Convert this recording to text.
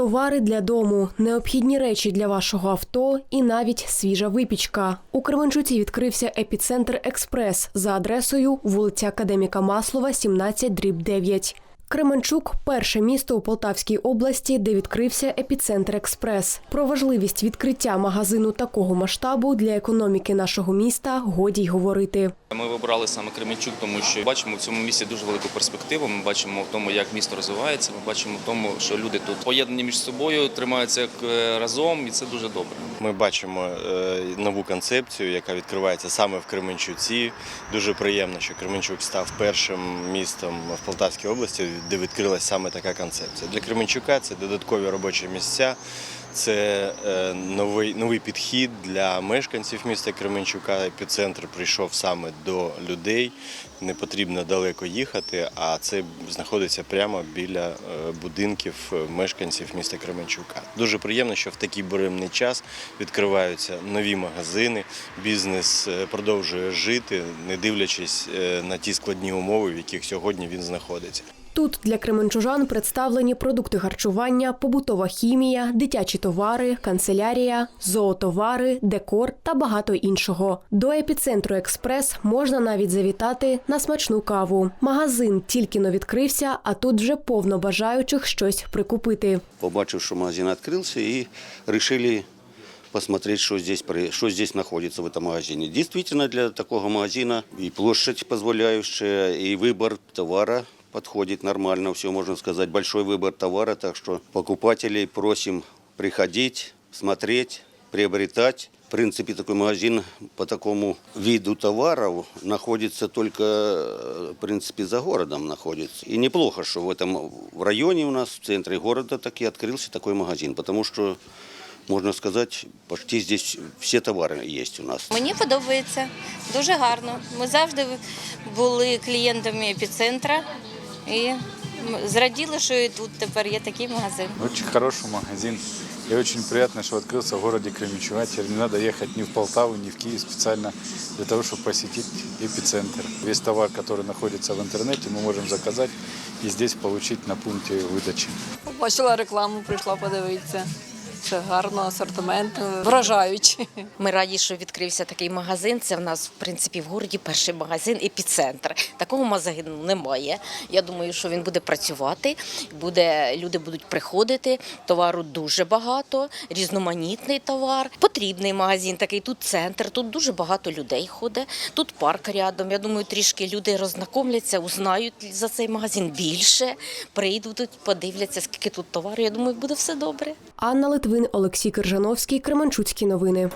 товари для дому, необхідні речі для вашого авто і навіть свіжа випічка. У Кременчуці відкрився епіцентр Експрес за адресою вулиця Академіка Маслова, 17 дріб 9. Кременчук перше місто у Полтавській області, де відкрився епіцентр Експрес. Про важливість відкриття магазину такого масштабу для економіки нашого міста годі й говорити. Ми вибрали саме Кременчук, тому що бачимо в цьому місті дуже велику перспективу. Ми бачимо в тому, як місто розвивається. Ми бачимо в тому, що люди тут поєднані між собою, тримаються як, е, разом, і це дуже добре. Ми бачимо е, нову концепцію, яка відкривається саме в Кременчуці. Дуже приємно, що Кременчук став першим містом в Полтавській області, де відкрилась саме така концепція. Для Кременчука це додаткові робочі місця. Це е, новий новий підхід для мешканців міста Кременчука. Епіцентр прийшов саме до людей. Не потрібно далеко їхати, а це знаходиться прямо біля е, будинків е, мешканців міста Кременчука. Дуже приємно, що в такий буремний час відкриваються нові магазини. Бізнес продовжує жити, не дивлячись на ті складні умови, в яких сьогодні він знаходиться. Тут для кременчужан представлені продукти харчування, побутова хімія, дитячі товари, канцелярія, зоотовари, декор та багато іншого. До епіцентру експрес можна навіть завітати на смачну каву. Магазин тільки но відкрився, а тут вже повно бажаючих щось прикупити. побачив, що магазин відкрився і вирішили посмотреть, що здесь, що здесь находится в этом магазине. Действительно, для такого магазина и площадь позволяющая, и выбор товара подходит нормально, все можно сказать, большой выбор товара, так что покупателей просим приходить, смотреть, приобретать. В принципе, такой магазин по такому виду товаров находится только, э, в принципе, за городом находится. И неплохо, что в этом в районе у нас, в центре города, так и открылся такой магазин, потому что, можно сказать, почти здесь все товары есть у нас. Мені подобається дуже гарно. Ми завжди були клієнтами епіцентра і зраділи, що і тут тепер є такий магазин. Очень хороший магазин. И очень приятно, что открылся в городе Кременчуга. Теперь не надо ехать ни в Полтаву, ни в Киев специально для того, чтобы посетить эпицентр. Весь товар, который находится в интернете, мы можем заказать и здесь получить на пункте выдачи. Побачила рекламу, прийшла подивитися. Це гарно, асортимент, вражаючий. Ми раді, що відкрився такий магазин. Це в нас, в принципі, в городі перший магазин епіцентр. Такого магазину немає. Я думаю, що він буде працювати. Буде, люди будуть приходити. Товару дуже багато, різноманітний товар. Потрібний магазин такий. Тут центр, тут дуже багато людей ходить. Тут парк рядом. Я думаю, трішки люди рознакомляться, узнають за цей магазин більше, прийдуть, подивляться, скільки тут товару. Я думаю, буде все добре. Анна Литвин, Олексій Киржановський, Кременчуцькі новини.